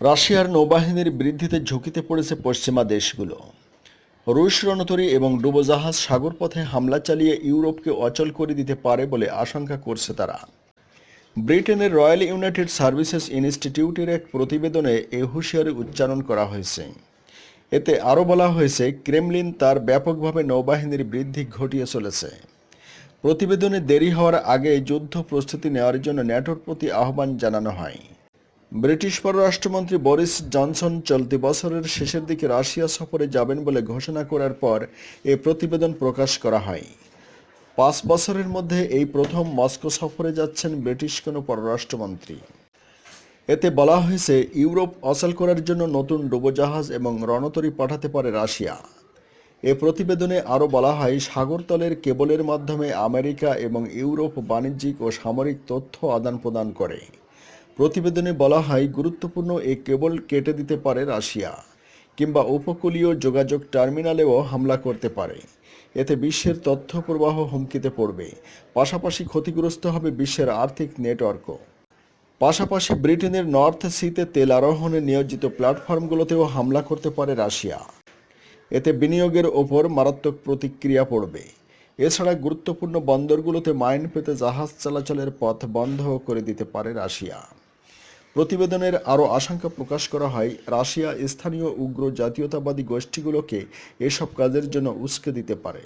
রাশিয়ার নৌবাহিনীর বৃদ্ধিতে ঝুঁকিতে পড়েছে পশ্চিমা দেশগুলো। রুশ রণতরী এবং ডুবোজাহাজ সাগরপথে হামলা চালিয়ে ইউরোপকে অচল করে দিতে পারে বলে আশঙ্কা করছে তারা। ব্রিটেনের রয়্যাল ইউনাইটেড সার্ভিসেস ইনস্টিটিউটের এক প্রতিবেদনে এ হুঁশিয়ারি উচ্চারণ করা হয়েছে। এতে আরও বলা হয়েছে, ক্রেমলিন তার ব্যাপকভাবে নৌবাহিনীর বৃদ্ধি ঘটিয়ে চলেছে। প্রতিবেদনে দেরি হওয়ার আগে যুদ্ধ প্রস্তুতি নেওয়ার জন্য ন্যাটোর প্রতি আহ্বান জানানো হয়। ব্রিটিশ পররাষ্ট্রমন্ত্রী বরিস জনসন চলতি বছরের শেষের দিকে রাশিয়া সফরে যাবেন বলে ঘোষণা করার পর এ প্রতিবেদন প্রকাশ করা হয়। পাঁচ বছরের মধ্যে এই প্রথম মস্কো সফরে যাচ্ছেন ব্রিটিশ কোনো পররাষ্ট্রমন্ত্রী। এতে বলা হয়েছে, ইউরোপ অচল করার জন্য নতুন ডুবোজাহাজ এবং রণতরী পাঠাতে পারে রাশিয়া। এ প্রতিবেদনে আরও বলা হয়, সাগরতলের কেবলের মাধ্যমে আমেরিকা এবং ইউরোপ বাণিজ্যিক ও সামরিক তথ্য আদান প্রদান করে। প্রতিবেদনে বলা হয়, গুরুত্বপূর্ণ এই কেবল কেটে দিতে পারে রাশিয়া কিংবা উপকূলীয় যোগাযোগ টার্মিনালেও হামলা করতে পারে। এতে বিশ্বের তথ্য প্রবাহ হুমকিতে পড়বে। পাশাপাশি ক্ষতিগ্রস্ত হবে বিশ্বের আর্থিক নেটওয়ার্কও। পাশাপাশি ব্রিটেনের নর্থ সিতে তেল আরোহণে নিয়োজিত প্ল্যাটফর্মগুলোতেও হামলা করতে পারে রাশিয়া। এতে বিনিয়োগের ওপর মারাত্মক প্রতিক্রিয়া পড়বে। এছাড়া গুরুত্বপূর্ণ বন্দরগুলোতে মাইন পেতে জাহাজ চলাচলের পথ বন্ধ করে দিতে পারে রাশিয়া। প্রতিবেদনের আরও আশঙ্কা প্রকাশ করা হয়, রাশিয়া, স্থানীয় উগ্র জাতীয়তাবাদী গোষ্ঠীগুলোকে এসব কাজের জন্য উস্কে দিতে পারে।